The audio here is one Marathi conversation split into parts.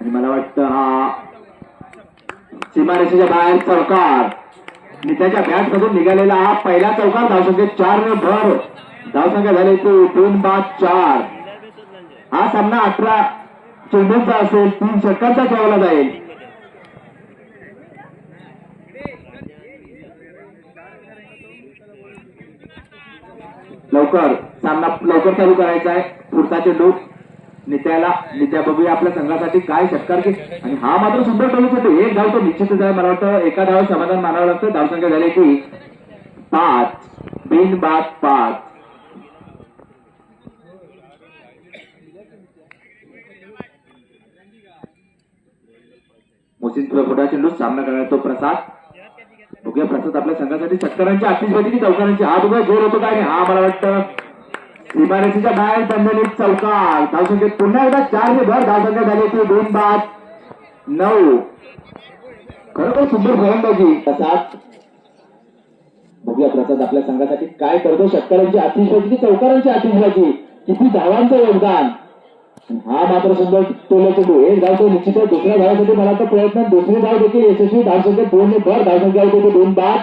आणि मला वाटतं हा सीमारेषेच्या बाहेर चौकार. आणि त्याच्या बॅट मधून निघालेला हा पहिला चौकार धावसंख्येत चार न भर. धावसंख्या झाली ती दोन बाद चार. हा सामना अठरा चेंडूचा असेल तीन षटकांचा खेळवला जाईल. लवकर सामना लवकर चालू करायचा आहे. पुढचा चेंडू नित्याला नित्या बघूया आपल्या संघासाठी काय षटकार की. आणि हा मात्र सुंदर चालू होतो. एक धाव तो निश्चितच आहे मला वाटतं एका धाव समाधान मानावं लागतं. धावसंख्या झाली की पाच. बिन बाद पाच. मोसिन पुढा चेंडू सामना करणार तो प्रसाद. बघूया प्रसाद आपल्या संघासाठी षटकारांची आतिषबाजी की चौकारांची हा बघा जोर होतो काय आणि हा मला वाटतं इमारतीच्या बाहेर बंधनित चौकार धावसंख्येत पुन्हा एकदा चार ने भर धावसंख्या झाली ती दोन बाद. नऊ. खरोखर सुंदर फलंदाजी. प्रसाद बघूया प्रसाद आपल्या संघासाठी काय करतो शेतकऱ्यांची आतिषबाजी की चौकारांची आतिषबाजी किती धावांचं योगदान. हा मात्र सुंदर टोला चेंडू एक धाव तो निश्चित दुसऱ्या धावासाठी मला तर प्रयत्न. दुसरी धाव देखील यशस्वी धावसंख्या दोन ने भर धावसंख्या होते. ती दोन बाद.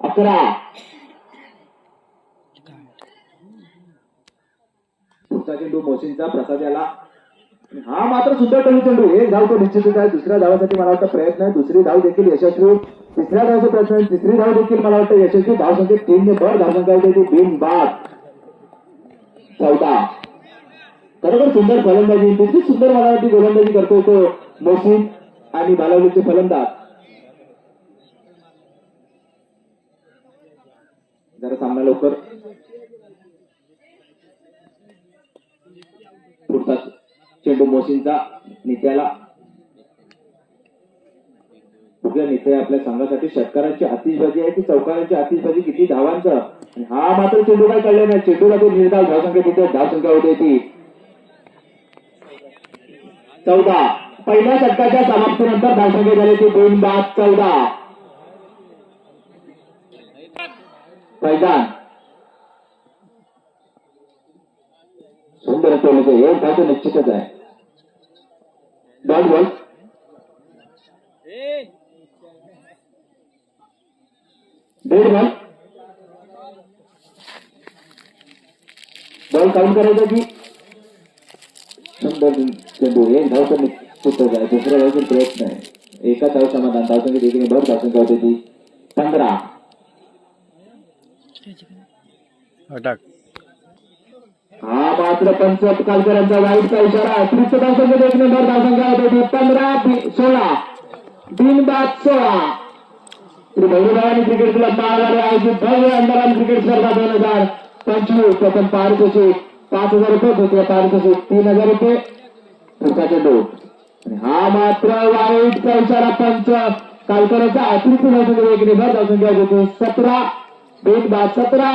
अकरा. पुढचा चेंडू मोशींचा प्रसाद याला हा मात्र सुद्धा टोली चेंडू. एक धाव तो निश्चितच आहे. दुसऱ्या धावासाठी मला वाटतं प्रयत्न आहे. दुसरी धाव देखील यशस्वी. तिसऱ्या धावचा प्रयत्न आहे. तिसरी धाव देखील मला वाटतं यशस्वी. धावसंख्येत तीन ने भर धावसंख्या होती. बिन बाद चौदा. खरोखर सुंदर फलंदाजी. तितकीच सुंदर मला वाटते गोलंदाजी करतोय तो मोशीन आणि बालावलीचे फलंदाज. जरा सामना लवकर. पुढचा चेंडू मोसीनचा नित्याला बघूया नित्य आपल्या संघासाठी षटकारांची आतिषबाजी आहे. ती चौकारांची आतिषबाजी किती धावांचं? आणि हा मात्र चेंडू काय कळले नाही. चेंडूला तो निर्धाव धावसंख्या तिथे धावसंख्या होते ती. चौदा. पहिल्या षटकाच्या समाप्तीनंतर धावसंख्या झाली ती दोन बाद चौदा. पैदान करत टोलचे एक धाव तर निश्चितच आहे. Dot ball dead ball ball count करायचा की? शंभर चेंडू एक धाव तर निश्चितच आहे. दुसऱ्या धावचे प्रयत्न आहे. एका धाव समाधान धावसंख्या देखील भर धावसंख्या होते ती. पंधरा. अटक. हा मात्र पंच कालकरांचा वाईटचा इशारा अतिरिक्त धावसंख्या एक नंबर धावसंख्या पंधरा सोळा. तीन बाद सोळा श्री भैरवानी क्रिकेट क्लब महागारे आयोजित भव्य अंधाराम क्रिकेट स्पर्धा दोन हजार पंचवीस. प्रथम पारितोषिक. पाच हजार रुपये दुसऱ्या पारितोषिक. तीन हजार रुपये खर्चाचे दोन. आणि हा मात्र वाईटचा इशारा पंच कालकरांचा अतिरिक्त धावसंख्या एक नंबर धावसंख्या होती सतरा. दोन बाद सतरा.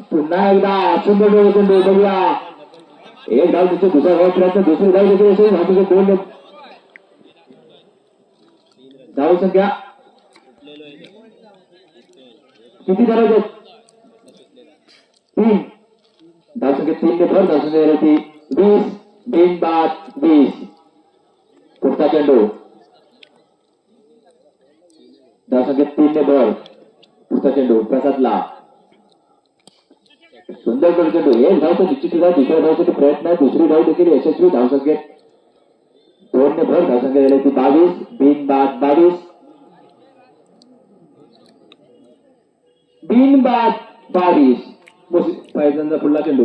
पुन्हा एकदा सुंदर डोळे चेंडू बघूया एक धाव तिथे दुसरा धाव प्रयत्न दुसरी धाव देखील असेल धाव दोन धाव संख्या. किती करायचे तीन. धाव संख्या तीन ते भर धाव संख्या ती वीस बिन बाद वीस. पुढचा चेंडू. धाव संख्या तीन ते भर पुढचा चेंडू प्रसादला. सुंदर करू एक धाव निश्चित धाव दुसऱ्या धावसाठी प्रयत्न आहे. दुसरी धाव देखील यशस्वी धावसंख्येत दोनने भर धावसंख्या झाली ती बावीस बिन बाद बावीस. बिन बाद बावीस पहिल्यांदा पुढला चेंडू.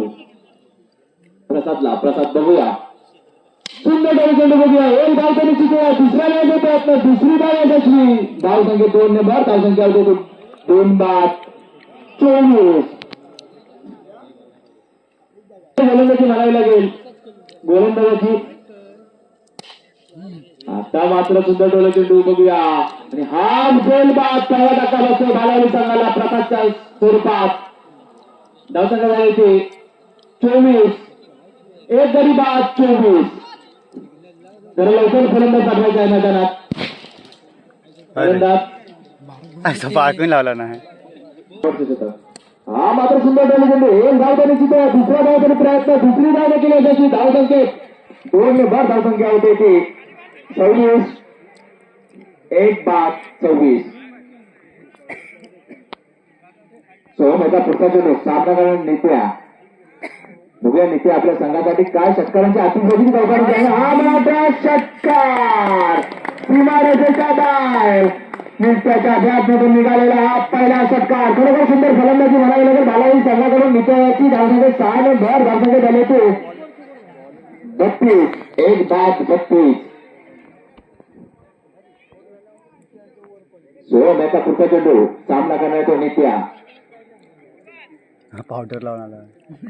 प्रसादला प्रसाद बघूया. सुंदर डावी बघूया. एक धाव तर निश्चित दुसऱ्या धावचा प्रयत्न दुसरी धाव यशस्वी. धाव संख्या दोन ने भर धावसंख्या दोन बाद चोवीस. गोलंदाजी म्हणावी लागेल. गोलंदाजाची आता मात्र सुंदर डोळे चेंडू बघूया. आणि हा गोल बाद पहिला धक्का बसतो बालावली संघाला प्रकाशच्या स्वरूपात. धावसंख्या झाली ते चोवीस. एक गडी बाद चोवीस. जरा लवकर फलंदाज पाठवायचा आहे मैदानात. फलंदाज. पाकून लावला नाही? हा मात्र सुंदर डावी चेंडू एक धाव तरी चित्र दुसरा धाव तरी प्रयत्न दुसरी धाव देखील यशस्वी धाव संख्येत दोन ने भर धाव संख्या होते ती. सव्वीस एक बाद सव्वीस सोहम याचा पुढचा चेंडू सामना करणार नेत्या. बघूया नेते आपल्या संघासाठी काय षटकारांची अतिशय चौकार हा मोठा षटकार. सीमारेषेच्या बाहेर. नित्याच्या अभ्यासमधून निघालेला हा पहिला षटकार खरोखर सुंदर फलंदाजी म्हणावी लागेल. भालाही संघाकडून नित्याची धावसंख्या सहा ने भर धावसंख्या झाली होती. बत्तीस. एक बाद बत्तीस. याचा पुढचा चेंडू. सामना करणार तो नित्या. पावडर लावून आला.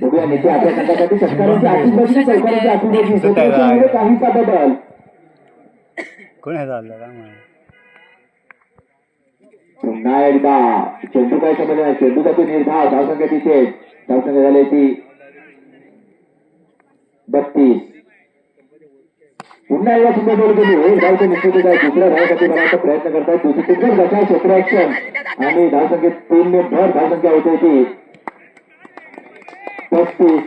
बघूया नित्या आपल्या संघासाठी षटकारांची आशीर्वादी चौकारांची आशीर्वादी सुट्टा आहे. क्षेत्रामध्ये काहीसा बदल. कोण का मला पुन्हा एकदा चेंडू काय समज नाही चेंडूचा तो निर्धाव धावसंख्या तिथे धावसंख्या झाली ती बत्तीस पुन्हा एकदा सुंदर गोल केली एक धाव तो निश्चितच आहे दुसऱ्या धावासाठी बनायचा प्रयत्न करतायत दुसरीकडे गटा क्षेत्ररक्षण आणि धावसंख्येत तीन ने भर धावसंख्या होते ती पस्तीस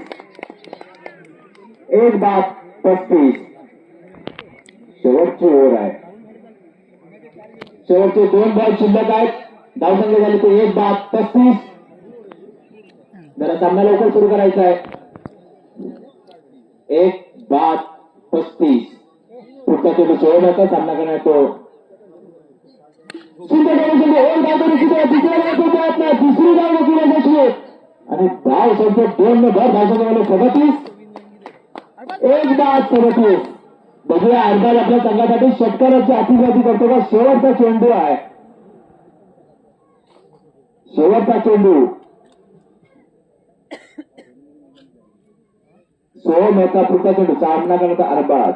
एक बाद पस्तीस शेवटची ओव्हर आहे शेवटचे दोन बॉल शिल्लक आहेत. धावसंख्या झाली ते एक बाद पस्तीस. जरा सामना लवकर सुरू करायचा आहे. एक बाद पस्तीस. पुढचा चेंडू सोडण्याचा सामना करणार तो. धाव दुसरी धाव देखील यशस्वी आणि धाव संख्या दोन ने भर धावसंख्या झाली सदतीस एक बाद सदतीस बघूया अर्धा आपल्या संघासाठी षटकाराची अतिवादी करतो का शेवटचा चेंडू आहे शेवटचा चेंडू। सोहम याचा पुढचा चेंडू सामना करण्याचा अरबाज।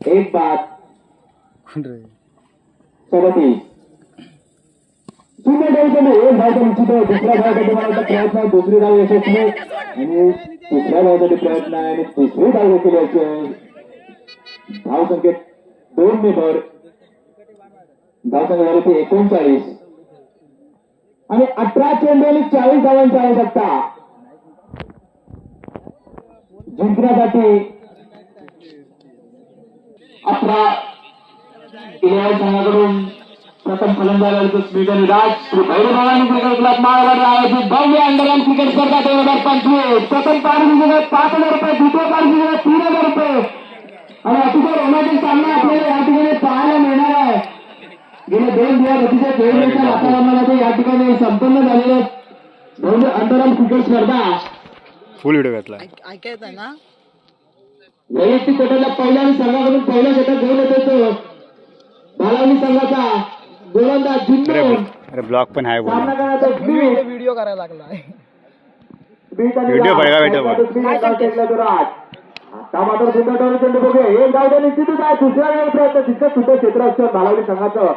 एक रे सदतीस शून्य डाव चेंडू एक धाव निश्चित आहे दुसऱ्या धावासाठी बनायचा प्रयत्न आहे दुसरी धाव यशस्वी आणि तिसऱ्या धावासाठी प्रयत्न आहे आणि तिसरी धाव देखील यशस्वी धाव संख्येत दोन ने भर धाव संख्या झाली ती एकोणचाळीस. आणि अठरा चेंडू आणि चाळीस धावांची आवश्यकता. जिंकण्यासाठी अठरा इलेव्हन संघाकडून प्रथम फलंदाज स्मिगन राज श्री भैरवानी क्रिकेट क्लब माळवाडी आयोजित भव्य अंडरग्राउंड क्रिकेट स्पर्धा दोन हजार पंचवीस. प्रथम पारितोषिक पाच हजार रुपये. द्वितीय पारितोषिक तीन हजार रुपये. आणि अतिशय रोमांटिक सामना आपल्याला या ठिकाणी पाहायला मिळणार आहे. गेले दोन दिवस अतिशय खेळण्याच्या वातावरणामध्ये या ठिकाणी संपन्न झालेले भव्य अंडरग्राउंड क्रिकेट स्पर्धा. फुल व्हिडिओ घातला. ऐकायचं आहे ना? वैयक्तिक गटाला पहिल्या आणि संघाकडून पहिल्या षटक घेऊन येतो तो. बालावली संघाचा. गोलंदाज अरे जिंकून अरे ब्लॉग पण आहे सामना व्हिडिओ करायला लागलाय. स्पीड आणि व्हिडिओ. बघा बेटा. आता मात्र सुंदर डावली चेंडू बघूया. एक डाव तर निश्चितच आहे. दुसऱ्या वेळेला प्रयत्न तिथं सुद्धा क्षेत्र असतं बालावली संघाचं.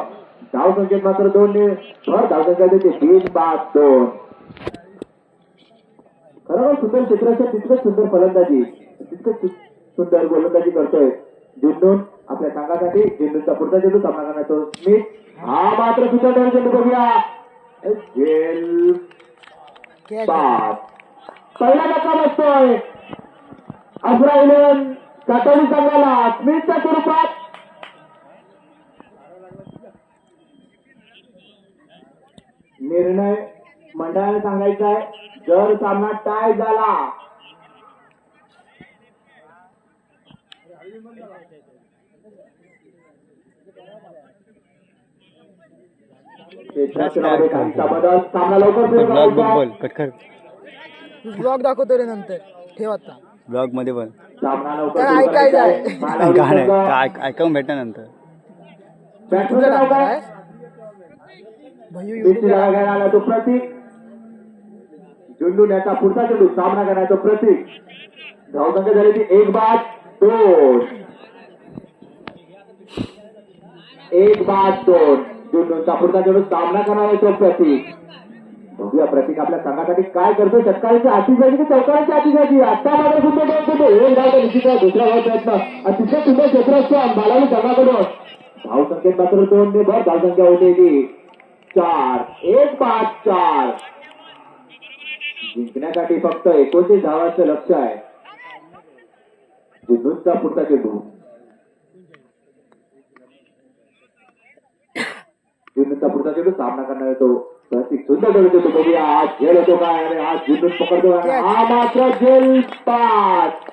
धाव संख्येत मात्र दोन ने भर धाव संख्या देते तीन पाच दोन. खरोखर सुंदर क्षेत्राच्या तितकंच सुंदर फलंदाजी. तितकंच सुंदर गोलंदाजी करतोय जिंदून. आपल्या संघासाठी जिंदूनचा पुढचा चेंडू सामना करण्याचा स्मिथ हा मात्र डाव चेंडू बघूया. पाच पहिला धक्का बसतोय अकरा इलेव्हन. काटोली संघाला स्मिथच्या स्वरूपात. निर्णय मंडळाने सांगायचा आहे. जर सामना टाय झाला क्षेत्रामध्ये काहीसा बदल सामना लवकर सुरू ब्लॉग बोल कट कर. ब्लॉग दाखवतो रे नंतर. ठेव आता. ब्लॉगमध्ये बोल. ऐकायचं आहे. गाणं ऐकावून भेटणार नंतर. नाव काय? भयू युट्यूब तो प्रतीक. झुंडून याचा पुढचा चेंडू सामना करण्याचा प्रतीक. धावसंख्या झाली ती एक बाद दोन. एक बाद दोन. दोनचा पुढचा चेंडू सामना करणार आहे तो प्रतीक. बघूया प्रतीक आपल्या संघासाठी काय करतो षटकाळीची आतिशाची की चौकाराची आतिशाची आता मात्र सुंदर दोन चेंडू एक धाव तर निश्चित दुसरा धाव प्रयत्न. आणि तिथे सुंदर क्षेत्र असतो बालावी संघाकडून. धावसंख्येत मात्र दोन ने भर धावसंख्या होते चार एक पाच चार. जिंकण्यासाठी फक्त एकोणतीस धावांचं लक्ष आहे. जिंकूनचा पुढचा चेंडू. जिंकूनचा पुढचा चेंडू सामना करणार येतो प्रतीक सुंदर खेळतो तो बघूया आज झेल होतो काय आणि आज जिंकून पकडतो हा मात्र झेल पाच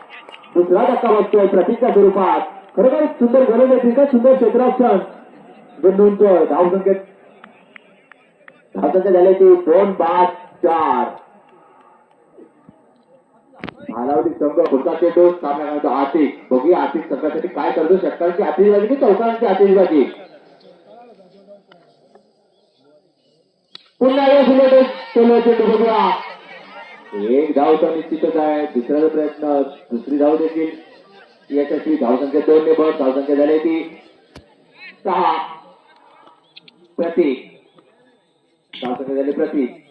दुसरा धक्का बसतोय प्रतीकच्या स्वरूपात. खरोखर सुंदर गरज आहे तिथं सुंदर क्षेत्ररक्षण जिंकूनचं धावसंख्येत धावसंख्या झाली ती दोन पाच चार. भालावली संघ पुढचा चेंडू सामना करतो आतिक. बघूया आतिक संघासाठी काय करतो? षटकांची आतिषबाजी की चौकांची आतिषबाजी एक धाव तर निश्चितच आहे दुसऱ्याचा प्रयत्न, दुसरी धाव देखील यशस्वी धावसंख्या दोन ने बस, धावसंख्या झाली ती. सहा. प्रतीक. धावसंख्या झाली प्रतीक.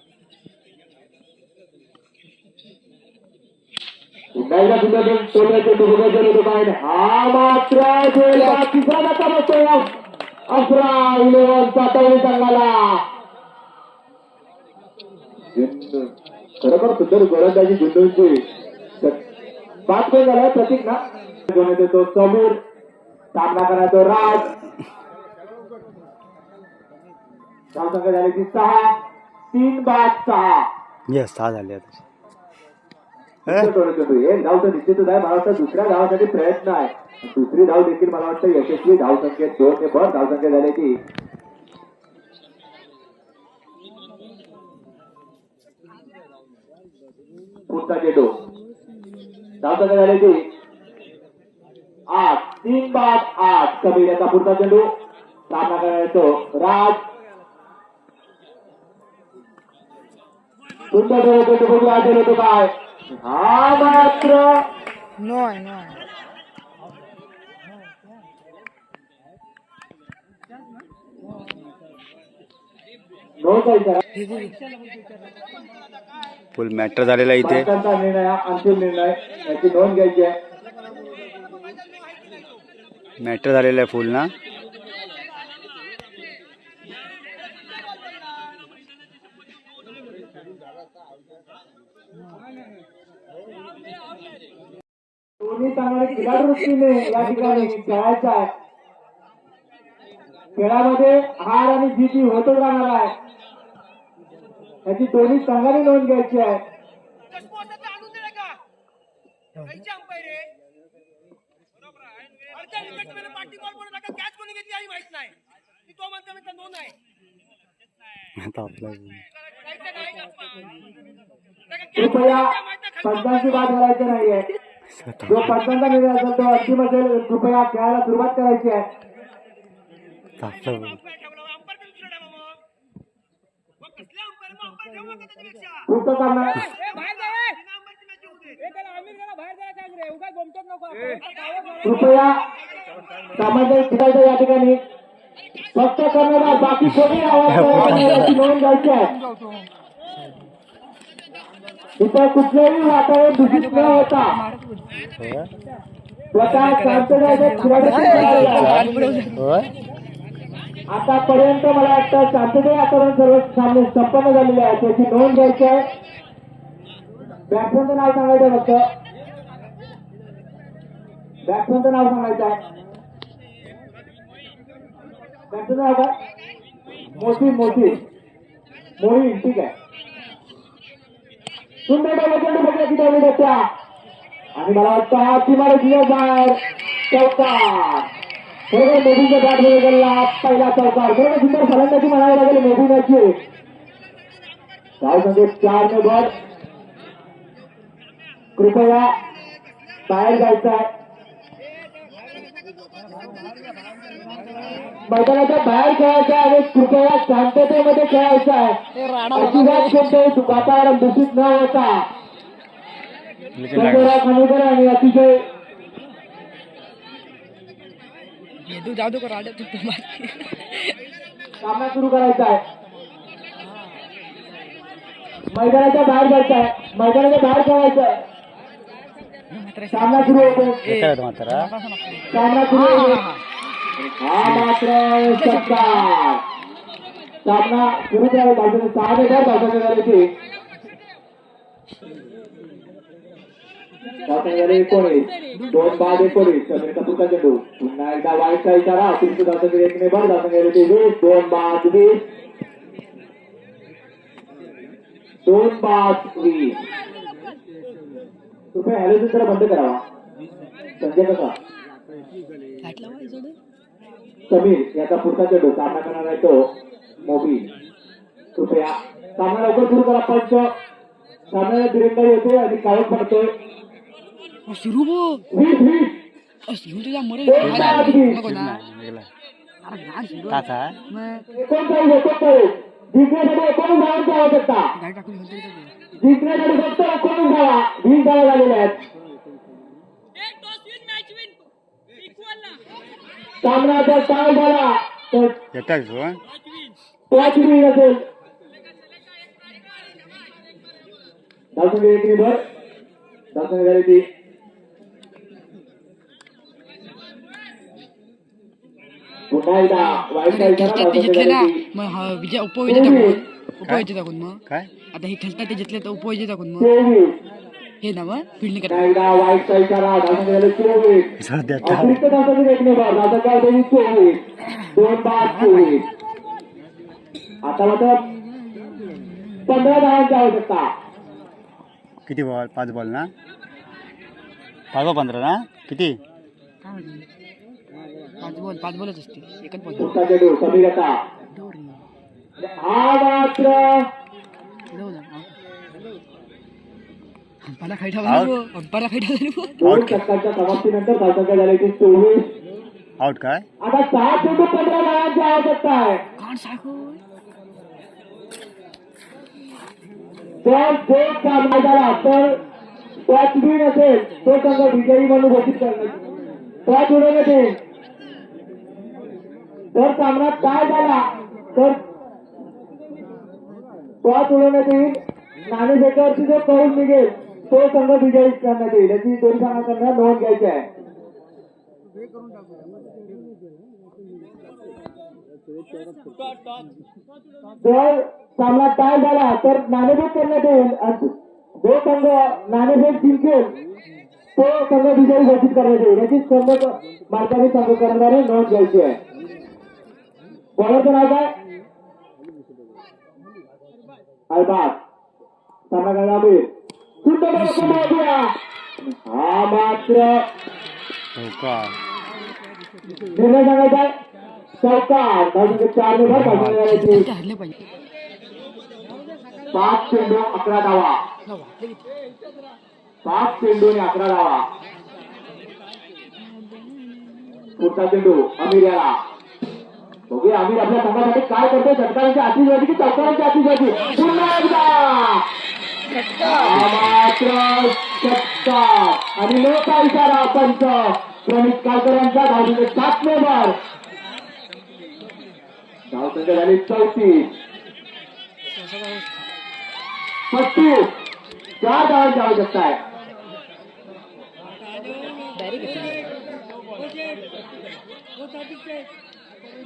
पुन्हा तोडण्याचे चेंडू बघायचं होतं हा मात्र तिसरा धक्का सातावली संघाला खरोखर सुंदर गोलंदाजी जिंदूंची. पाच पॉईंट झालाय प्रतीक ना? घेऊन येतो तो समोर. सामना करण्याचा राज. धावसंख्या झाली ती सहा. तीन बाद सहा. येस सहा झाले आता. एक धाव तर निश्चितच आहे. मला वाटतं दुसऱ्या धावासाठी प्रयत्न आहे. दुसरी धाव देखील मला वाटतं यशस्वी धावसंख्येत दोन ते भर धावसंख्या झाली ती. पुढचा चेंडू धावसंख्या झाली ती. आठ. तीन बाद आठ. कमी याचा पुढचा चेंडू. सामना येतो राज. सुंदर चेंडू बघूया आज होतो काय? हा मात्र. नो आहे नो आहे नो जायचा हे घे. फुल मॅटर झालेला इथे. मॅटर झालेला आहे फुल ना. दोन्ही चांगल्या खिलाडू वृत्तीने या ठिकाणी खेळायचं आहे. खेळामध्ये हार आणि जीती होतच राहणार आहे. याची दोन्ही संघाने नोंद घ्यायची आहे? कृपया पंचांची बात करायची नाहीये. जो पंचांचा निर्णय असेल तो अंतिम असेल. कृपया खेळायला सुरुवात करायची आहे आपला अंपायर ठेवला अंपायर पण दुसरं ठेवा मग मग कसले अंपायर मग अंपायर ठेवू नका त्याच्यापेक्षा पुढचं सामना ए, बाहेर जा ए. बिना अंपायरची match होऊ दे. कृपया सामान्य खेळायचं या ठिकाणी फक्त कर्णधार बाकी कोणी नोंद घ्यायची आहे इथं कुठलंही वातावरण दूषित न होता स्वतः खेळायला आहे. आतापर्यंत मला वाटतं शांतते वातावरण सर्व सामने संपन्न झालेले आहेत. त्याची नोंद घ्यायची आहे. बॅट्समनचं नाव सांगायचं फक्त. बॅट्समनचं नाव सांगायचं आहे. बॅट्समनचं नाव काय? मोठी मोठी मोहीम ठीक आहे. सुंदर बघा चेंडू किती आली त्याच्या आणि मला वाटतं हा किमान बाहेर. चौकार बरोबर मोदींच्या बॅटमध्ये गेला पहिला चौकार बरोबर सुंदर फलंदाजी म्हणावी लागेल मोदींची काय म्हणजे चार ने बॉल कृपया बाहेर जायचं आहे. मैदानाच्या बाहेर खेळायचं आहे आणि कृपया शांततेमध्ये खेळायचं आहे. हे अजिबात कोणतंही वातावरण दूषित न होता. आणि अतिशय हे तू जाऊ दे का राडा तू मार. सामना सुरू करायचा आहे. मैदानाच्या बाहेर जायचं आहे. मैदानाच्या बाहेर खेळायचं आहे. सामना सुरू होतो. सामना सुरू होतो. हा. मात्र षटकार सामना सुरू करायचा आहे सहा हजार धावसंख्या झाली ती धावसंख्या एकोणीस दोन बाद एकोणीस समीर कपूरचा चेंडू पुन्हा एकदा वाईटचा इशारा अतिरिक्त धावसंख्या एक नंबर धावसंख्या वीस दोन बाद वीस. दोन बाद वीस. कृपया हॅलो जरा बंद करावा संजय कसा? समीर याचा पुढचा चेंडू सामना करणार आहे तो मोबी. कृपया सामना लवकर सुरू करा पंच. सामन्याला दिरंगाई होते आणि काळोख पडतोय. वीस वीस सुरू तुझ्या मरे दोन बाद वीस नको ना. वेगळा अरे गाडी सुरू ताचा जिंकण्यासाठी गाडी टाकून घेऊन तरी जिंकण्यासाठी फक्त एकोणीस धावा वीस धावा झालेल्या आहेत एक toss win match win equal ना सामना जर टाळ झाला तर हो टॉच विन असेल ती वाईटचा इशारा खेळतात ते जितले ना. मग हा विजय उपविजय टाकून. उपविजय टाकून मग. काय? आता हे खेळतात ते जितले तर उपविजय टाकून मग. हे ना मग फिल्डिंग चोवीस आता मात्र पंधरा धावांची आवश्यकता किती बॉल? पाच बॉल ना? पाच बॉल पंधरा ना? किती? पाच बॉल पाच बॉलच असते एकच बॉल. अंपाला समाप्तीनंतर झाली चोवीस. आउट काय? आता सहा चेंडू पंधरा धावांची आवश्यकता आहे. काढ साखर तर जो टॉच विन असेल तो संघ विजयी म्हणून घोषित करण्यात टॉच उडवण्यात येईल तर सामना काय झाला तर टॉच उडवण्यात येईल नाणेफेकावरची जो कौल निघेल तो संघ विजयी करण्यात येईल. याची दोन्ही संघांना नोंद घ्यायची आहे. जर सामना टाय झाला तर नाणेफेक करण्यात येईल. जो संघ नाणेफेक जिंकेल तो संघ विजयी घोषित करण्यात येईल. याची संघ मार्गाने संघ करणारे नोंद घ्यायची आहे. बॉलरचं नाव काय? बॉल बघूया हा मात्र. निर्णय सांगायचा आहे? चार पाहिजे. पाच चेंडू अकरा धावा. ना वाटले किती पाच चेंडू आणि अकरा धावा. पुढचा चेंडू अमीर याला. बघूया अमीर आपल्या संघासाठी काय करतोय. षटकारांची आतिषबाजी की चौकारांची आतिषबाजी पुन्हा एकदा. मात्र षटकार आणि मोठा इशारा पंच. प्रणित काळकरांचा धावसंख्या सात नंबर. धावसंख्या झाली चौतीस. पस्तीस. चार धावांची आवश्यकता आहे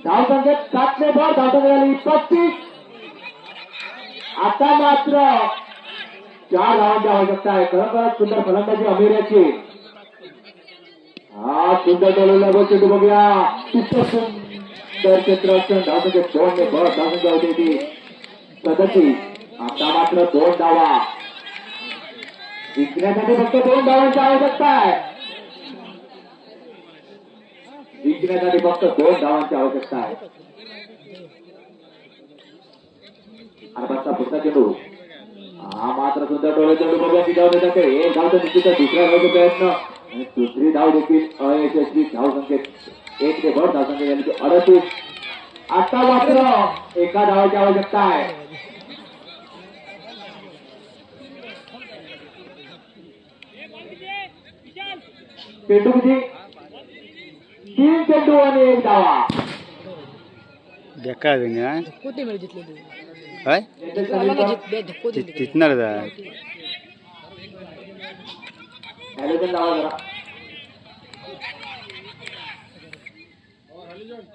धाव संख्या सात ने भर धावसंख्या झाली पस्तीस. आता मात्र चार धावांची आवश्यकता आहे. खरोखरच सुंदर फलंदाजी अमेरियाची हा सुंदर डोलवला बघ चेंडू बघूया. इतकं सुंदर क्षेत्र असं धाव संख्या दोन ने भर धाव संख्या होती ती सदती. आता मात्र दोन धावा. जिंकण्यासाठी फक्त दोन धावांची आवश्यकता आहे. जिंकण्यासाठी फक्त दोन धावांची आवश्यकता आहे. अरबाजचा पुढचा चेंडू हा मात्र सुंदर डोळे चेंडू बघा की धाव देतात एक धाव तर निश्चितच दुसऱ्या धावचा प्रयत्न. आणि दुसरी धाव देखील अयशस्वी धाव संख्येत एक ते भर धाव संख्या झाली अडतीस आता मात्र एका धावाची आवश्यकता आहे. पेटू किती? तीन चेंडू आणि एक धावा बेकार होईल ना कोणते मेळ जितले तू काय याचे मला समीकरण- जित- बे- धक्को दिले. तिथणार हॅलोजन लावा जरा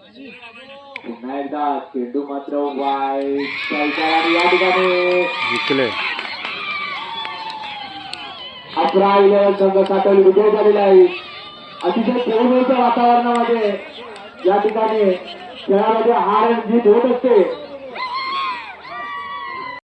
पुन्हा एकदा चेंडू मात्र वाईट आणि या ठिकाणी जिंकले अकरा इलेव्हन संघ साठवली विजय झालेला आहे अतिशय कोरोनाच्या वातावरणामध्ये या ठिकाणी खेळामध्ये हार आणि जीत होत असते.